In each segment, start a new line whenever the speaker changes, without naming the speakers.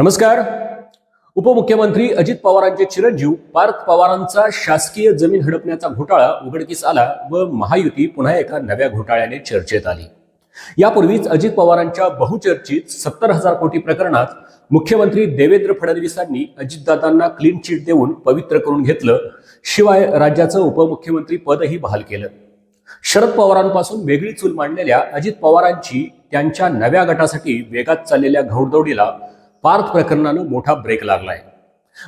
नमस्कार. उपमुख्यमंत्री अजित पवारांचे चिरंजीव पार्थ पवारांचा शासकीय जमीन हडपण्याचा घोटाळा उघडकीस आला व महायुती पुन्हा एका नव्या घोटाळ्याने चर्चेत आली. यापूर्वीच अजित पवारांच्या बहुचर्चित सत्तर हजार कोटी प्रकरणात मुख्यमंत्री देवेंद्र फडणवीसांनी अजितदादांना क्लीन चिट देऊन पवित्र करून घेतलं शिवाय राज्याचं उपमुख्यमंत्री पदही बहाल केलं. शरद पवारांपासून वेगळी चूल मांडलेल्या अजित पवारांची त्यांच्या नव्या गटासाठी वेगात चाललेल्या घौडदौडीला पार्थ प्रकरणानं मोठा ब्रेक लागलाय.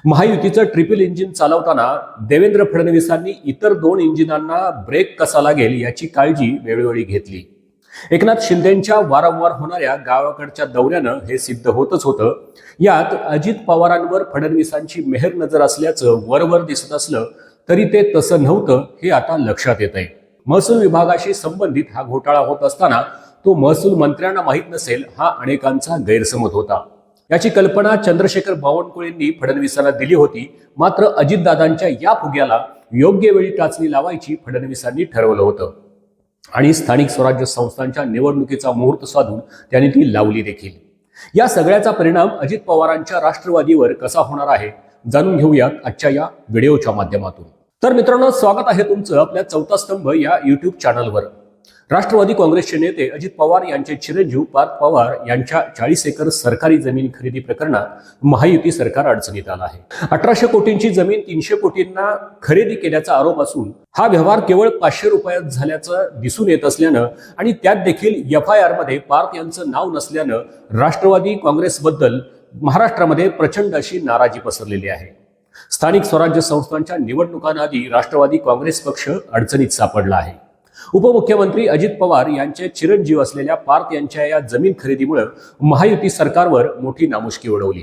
महायुतीचं ट्रिपल इंजिन चालवताना देवेंद्र फडणवीसांनी इतर दोन इंजिनांना ब्रेक कसा लागेल याची काळजी वेळोवेळी घेतली. एकनाथ शिंदेच्या वारंवार होणाऱ्या गावाकडच्या दौऱ्यानं हे सिद्ध होतच होतं. यात अजित पवारांवर फडणवीसांची मेहर नजर असल्याचं वरवर दिसत असलं तरी ते तसं नव्हतं हे आता लक्षात येत आहे महसूल विभागाशी संबंधित हा घोटाळा होत असताना तो महसूल मंत्र्यांना माहीत नसेल हा अनेकांचा गैरसमज होता. याची कल्पना चंद्रशेखर बावनकुळेंनी फडणवीसांना दिली होती. मात्र अजितदादांच्या या फुग्याला योग्य वेळी टाचणी लावायची फडणवीसांनी ठरवलं होतं. आणि स्थानिक स्वराज्य संस्थांच्या निवडणुकीचा मुहूर्त साधून त्यांनी ती लावली देखील. या सगळ्याचा परिणाम अजित पवारांच्या राष्ट्रवादीवर कसा होणार आहे जाणून घेऊयात आजच्या या व्हिडिओच्या माध्यमातून. तर मित्रांनो स्वागत आहे तुमचं आपल्या चौथा स्तंभ या युट्यूब चॅनलवर राष्ट्रवादी काँग्रेसचे नेते अजित पवार यांचे चिरंजीव पार्थ पवार यांच्या चाळीस एकर सरकारी जमीन खरेदी प्रकरणात महायुती सरकार अडचणीत आलं आहे. अठराशे कोटींची जमीन तीनशे कोटींना खरेदी केल्याचा आरोप असून हा व्यवहार केवळ पाचशे रुपयात झाल्याचं दिसून येत असल्यानं आणि त्यात देखील एफ आय आरमध्ये पार्थ यांचं नाव नसल्यानं राष्ट्रवादी काँग्रेसबद्दल महाराष्ट्रामध्ये प्रचंड अशी नाराजी पसरलेली आहे. स्थानिक स्वराज्य संस्थांच्या निवडणुकांआधी राष्ट्रवादी काँग्रेस पक्ष अडचणीत सापडला आहे. उपमुख्यमंत्री अजित पवार यांचे चिरंजीव असलेल्या पार्थ यांच्या या जमीन खरेदीमुळे महायुती सरकारवर मोठी नामुष्की उडवली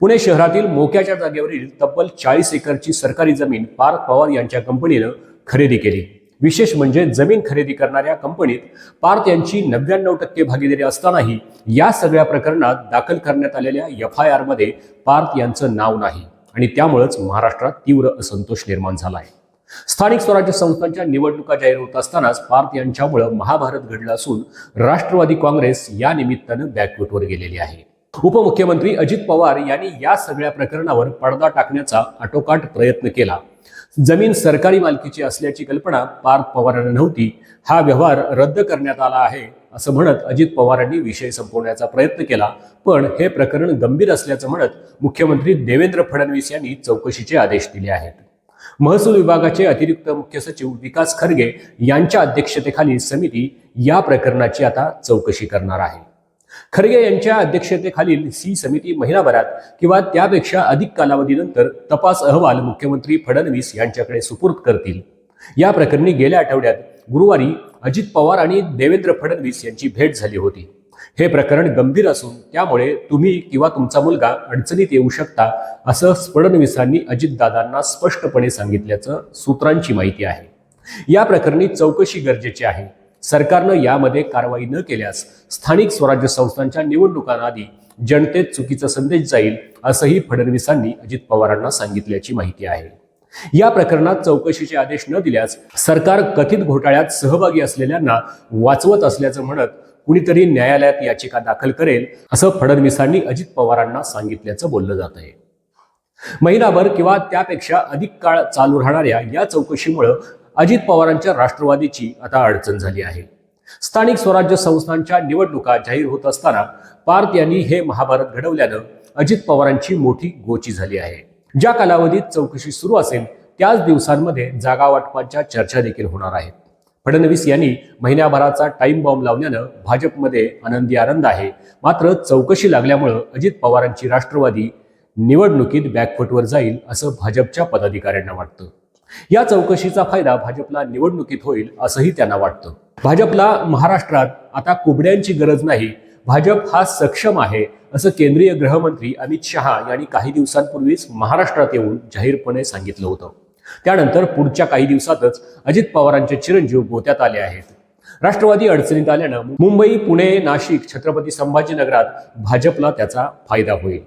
पुणे शहरातील मोक्याच्या जागेवरील तब्बल चाळीस एकरची सरकारी जमीन पार्थ पवार यांच्या कंपनीनं खरेदी केली. विशेष म्हणजे जमीन खरेदी करणाऱ्या कंपनीत पार्थ यांची नव्याण्णव टक्के भागीदारी असतानाही या सगळ्या प्रकरणात दाखल करण्यात आलेल्या एफ आय आरमध्ये पार्थ यांचं नाव नाही आणि त्यामुळेच महाराष्ट्रात तीव्र असंतोष निर्माण झाला आहे स्थानिक स्वराज्य संस्थांच्या निवडणुका जाहीर होत असतानाच पार्थ यांच्यामुळे महाभारत घडलं असून राष्ट्रवादी काँग्रेस या निमित्तानं बॅकफुटवर गेलेली आहे. उपमुख्यमंत्री अजित पवार यांनी या सगळ्या प्रकरणावर पडदा टाकण्याचा आटोकाट प्रयत्न केला. जमीन सरकारी मालकीची असल्याची कल्पना पार्थ पवारांना नव्हती. हा व्यवहार रद्द करण्यात आला आहे असं म्हणत अजित पवारांनी विषय संपवण्याचा प्रयत्न केला. पण हे प्रकरण गंभीर असल्याचं म्हणत मुख्यमंत्री देवेंद्र फडणवीस यांनी चौकशीचे आदेश दिले आहेत. महसूल विभागाचे अतिरिक्त मुख्य सचिव विकास खरगे यांच्या अध्यक्षतेखाली समिती या प्रकरणाची आता चौकशी करणार आहे. खरगे यांच्या अध्यक्षतेखालील ही समिती महिनाभरात किंवा त्यापेक्षा अधिक कालावधीनंतर तपास अहवाल मुख्यमंत्री फडणवीस यांच्याकडे सुपूर्द करतील. या प्रकरणी गेल्या आठवड्यात गुरुवारी अजित पवार आणि देवेंद्र फडणवीस यांची भेट झाली होती. हे प्रकरण गंभीर असून त्यामुळे तुम्ही किंवा तुमचा मुलगा अडचणीत येऊ शकता असं फडणवीसांनी अजितदादांना स्पष्टपणे सांगितल्याचं सूत्रांची माहिती आहे. या प्रकरणी चौकशी गरजेची आहे. सरकारनं यामध्ये कारवाई न केल्यास स्थानिक स्वराज्य संस्थांच्या निवडणुकांआधी जनतेत चुकीचा संदेश जाईल असंही फडणवीसांनी अजित पवारांना सांगितल्याची माहिती आहे. या प्रकरणात चौकशीचे आदेश न दिल्यास सरकार कथित घोटाळ्यात सहभागी असलेल्यांना वाचवत असल्याचं म्हणत कुणीतरी न्यायालयात याचिका दाखल करेल असं फडणवीसांनी अजित पवारांना सांगितल्याचं बोललं जात आहे महिनाभर किंवा त्यापेक्षा अधिक काळ चालू राहणाऱ्या या चौकशीमुळं अजित पवारांच्या राष्ट्रवादीची आता अडचण झाली आहे. स्थानिक स्वराज्य संस्थांच्या निवडणुका जाहीर होत असताना पार्थ यांनी हे महाभारत घडवल्यानं अजित पवारांची मोठी गोची झाली आहे. ज्या कालावधीत चौकशी सुरू असेल त्याच दिवसांमध्ये जागा वाटपाच्या चर्चा देखील होणार आहेत. फडणवीस यांनी महिन्याभराचा टाइम बॉम्ब लावल्यानं भाजपमध्ये आनंदी आनंद आहे. मात्र चौकशी लागल्यामुळं अजित पवारांची राष्ट्रवादी निवडणुकीत बॅकफुटवर जाईल असं भाजपच्या पदाधिकाऱ्यांना वाटतं. या चौकशीचा फायदा भाजपला निवडणुकीत होईल असंही त्यांना वाटतं. भाजपला महाराष्ट्रात आता कुबड्यांची गरज नाही. भाजप हा सक्षम आहे असं केंद्रीय गृहमंत्री अमित शहा यांनी काही दिवसांपूर्वीच महाराष्ट्रात येऊन जाहीरपणे सांगितलं होतं. त्यानंतर पुढच्या काही दिवसातच अजित पवारांचे चिरंजीव गोत्यात आले आहेत. राष्ट्रवादी अडचणीत आल्यानं मुंबई पुणे नाशिक छत्रपती संभाजीनगरात भाजपला त्याचा फायदा होईल.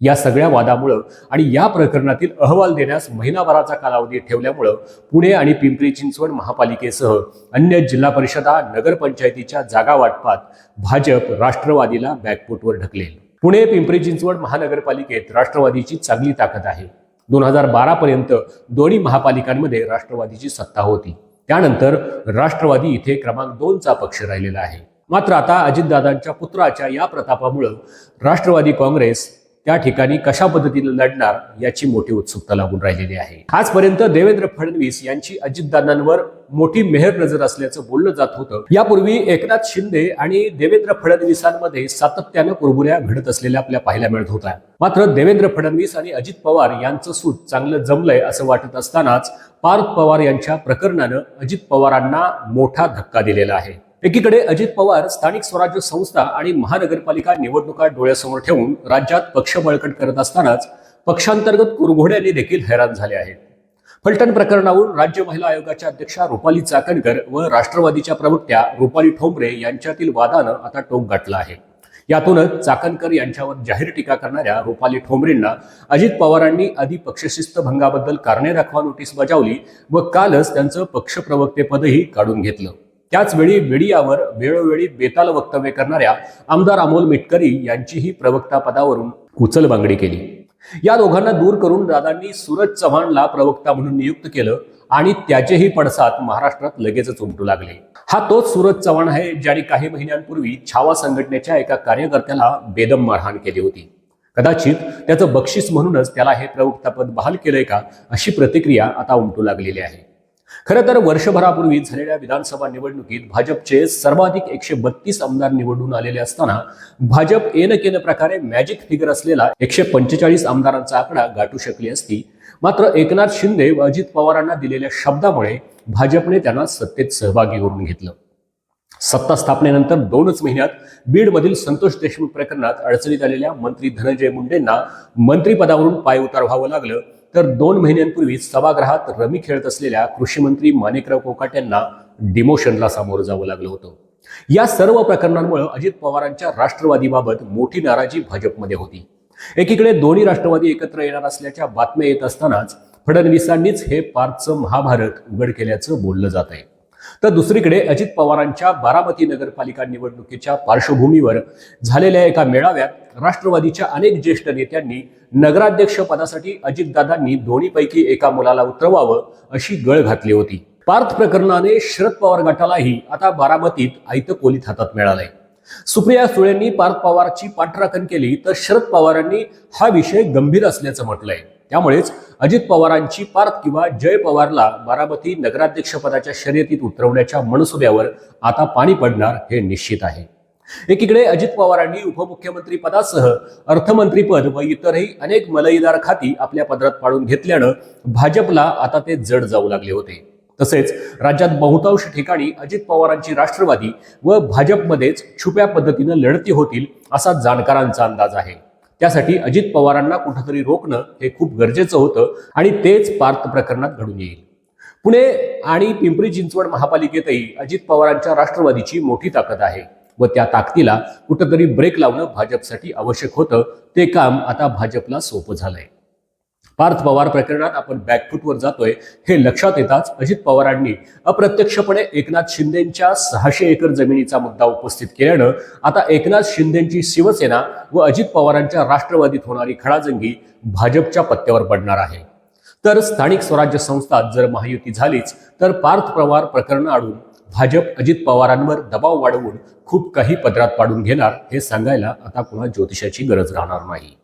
या सगळ्या वादामुळं आणि या प्रकरणातील अहवाल देण्यास महिनाभराचा कालावधी ठेवल्यामुळं पुणे आणि पिंपरी चिंचवड महापालिकेसह अन्य जिल्हा परिषदा नगरपंचायतीच्या जागा वाटपात भाजप राष्ट्रवादीला बॅकफुटवर ढकलेल. पुणे पिंपरी चिंचवड महानगरपालिकेत राष्ट्रवादीची चांगली ताकद आहे. दोन हजार बारा पर्यंत दोन्ही महापालिकांमध्ये राष्ट्रवादीची सत्ता होती. त्यानंतर राष्ट्रवादी इथे क्रमांक दोनचा पक्ष राहिलेला आहे. मात्र आता अजितदादांच्या पुत्राच्या या प्रतापामुळं राष्ट्रवादी काँग्रेस त्या ठिकाणी कशा पद्धतीने लढणार याची मोठी उत्सुकता लागून राहिलेली आहे. आजपर्यंत देवेंद्र फडणवीस यांची अजितदादांवर मोठी मेहर नजर असल्याचं बोललं जात होतं. यापूर्वी एकनाथ शिंदे आणि देवेंद्र फडणवीसांमध्ये सातत्यानं कुरबुऱ्या घडत असलेल्या आपल्या पाहायला मिळत होत्या. मात्र देवेंद्र फडणवीस आणि अजित पवार यांचं सूत चांगलं जमलंय असं वाटत असतानाच पार्थ पवार यांच्या प्रकरणानं अजित पवारांना मोठा धक्का दिलेला आहे. एकीकडे अजित पवार स्थानिक स्वराज्य संस्था आणि महानगरपालिका निवडणुका डोळ्यासमोर ठेवून राज्यात पक्ष बळकट करत असतानाच पक्षांतर्गत कुरघोड्यांनी देखील हैराण झाले आहेत. फलटण प्रकरणावरून राज्य महिला आयोगाच्या अध्यक्षा रुपाली चाकणकर व राष्ट्रवादीच्या प्रवक्त्या रुपाली ठोंबरे यांच्यातील वादानं आता टोक गाठलं आहे. यातूनच चाकणकर यांच्यावर जाहीर टीका करणाऱ्या रुपाली ठोंबरेंना अजित पवारांनी आधी पक्षशिस्त भंगाबद्दल कारणे दाखवा नोटीस बजावली व कालच त्यांचं पक्षप्रवक्तेपदही काढून घेतलं. त्याचवेळी मीडियावर वेळोवेळी बेताल वक्तव्य करणाऱ्या आमदार अमोल मिटकरी यांचीही प्रवक्ता पदावरून उचलबांगडी केली. या दोघांना दूर करून दादांनी सूरज चव्हाणला प्रवक्ता म्हणून नियुक्त केलं आणि त्याचेही पडसाद महाराष्ट्रात लगेचच उमटू लागले. हा तोच सूरज चव्हाण आहे ज्याने काही महिन्यांपूर्वी छावा संघटनेच्या एका कार्यकर्त्याला बेदम मारहाण केली होती. कदाचित त्याचं बक्षीस म्हणूनच त्याला हे प्रवक्तापद बहाल केलंय का अशी प्रतिक्रिया आता उमटू लागलेली आहे. खरं तर वर्षभरापूर्वी झालेल्या विधानसभा निवडणुकीत भाजपचे सर्वाधिक एकशे बत्तीस आमदार निवडून आलेले असताना भाजप एन केन प्रकारे मॅजिक फिगर असलेला एकशे पंचेचाळीस आमदारांचा आकडा गाठू शकली असती. मात्र एकनाथ शिंदे व अजित पवारांना दिलेल्या शब्दामुळे भाजपने त्यांना सत्तेत सहभागी करून घेतलं. सत्ता स्थापनेनंतर दोनच महिन्यात बीडमधील संतोष देशमुख प्रकरणात अडचणीत आलेल्या मंत्री धनंजय मुंडेंना मंत्रिपदावरून पाय उतार व्हावं लागलं. तर दोन महिन्यांपूर्वी सभागृहात रमी खेळत असलेल्या कृषीमंत्री माणिकराव कोकाट यांना डिमोशनला सामोरं जावं लागलं होतं. या सर्व प्रकरणांमुळे अजित पवारांच्या राष्ट्रवादीबाबत मोठी नाराजी भाजपमध्ये होती. एकीकडे दोन्ही राष्ट्रवादी एकत्र येणार असल्याच्या बातम्या येत असतानाच फडणवीसांनीच हे पार्थचं महाभारत उघड केल्याचं बोललं जात आहे तर दुसरीकडे अजित पवारांच्या बारामती नगरपालिका निवडणुकीच्या पार्श्वभूमीवर झालेल्या एका मेळाव्यात राष्ट्रवादीच्या अनेक ज्येष्ठ नेत्यांनी नगराध्यक्ष पदासाठी अजितदादांनी दोन्हीपैकी एका मुलाला उतरवावं अशी गळ घातली होती. पार्थ प्रकरणाने शरद पवार गटालाही आता बारामतीत आयतं कोलीत हातात मिळालंय. सुप्रिया सुळेंनी पार्थ पवारची पाठराखण केली तर शरद पवारांनी हा विषय गंभीर असल्याचं म्हटलंय. त्यामुळेच अजित पवारांची पार्थ किंवा जय पवारला बारामती नगराध्यक्षपदाच्या शर्यतीत उतरवण्याच्या मनसुब्यावर आता पाणी पडणार हे निश्चित आहे. एकीकडे अजित पवारांनी उपमुख्यमंत्री पदासह अर्थमंत्रीपद व इतरही अनेक मलईदार खाती आपल्या पदरात पाडून घेतल्यानं भाजपला आता ते जड जाऊ लागले होते. तसेच राज्यात बहुतांश ठिकाणी अजित पवारांची राष्ट्रवादी व भाजपमध्येच छुप्या पद्धतीनं लढती होतील असा जाणकारांचा अंदाज आहे. त्यासाठी अजित पवारांना कुठंतरी रोखणं हे खूप गरजेचं होतं आणि तेच पार्थ प्रकरणात घडून येईल. पुणे आणि पिंपरी चिंचवड महापालिकेतही अजित पवारांच्या राष्ट्रवादीची मोठी ताकद आहे व त्या ताकदीला कुठंतरी ब्रेक लावणं भाजपसाठी आवश्यक होतं. ते काम आता भाजपला सोपं झालंय. पार्थ पवार प्रकरणात आपण बॅकफूटवर जातोय. हे लक्षात येताच अजित पवारांनी अप्रत्यक्षपणे एकनाथ शिंदेच्या सहाशे एकर जमिनीचा मुद्दा उपस्थित केल्यानं आता एकनाथ शिंदेची शिवसेना व अजित पवारांच्या राष्ट्रवादीत होणारी खडाजंगी भाजपच्या पत्त्यावर पडणार आहे. तर स्थानिक स्वराज्य संस्थात जर महायुती झालीच तर पार्थ पवार प्रकरण आडून भाजप अजित पवारांवर दबाव वाढवून खूप काही पदरात पाडून घेणार हे सांगायला आता कुणा ज्योतिषाची गरज राहणार नाही.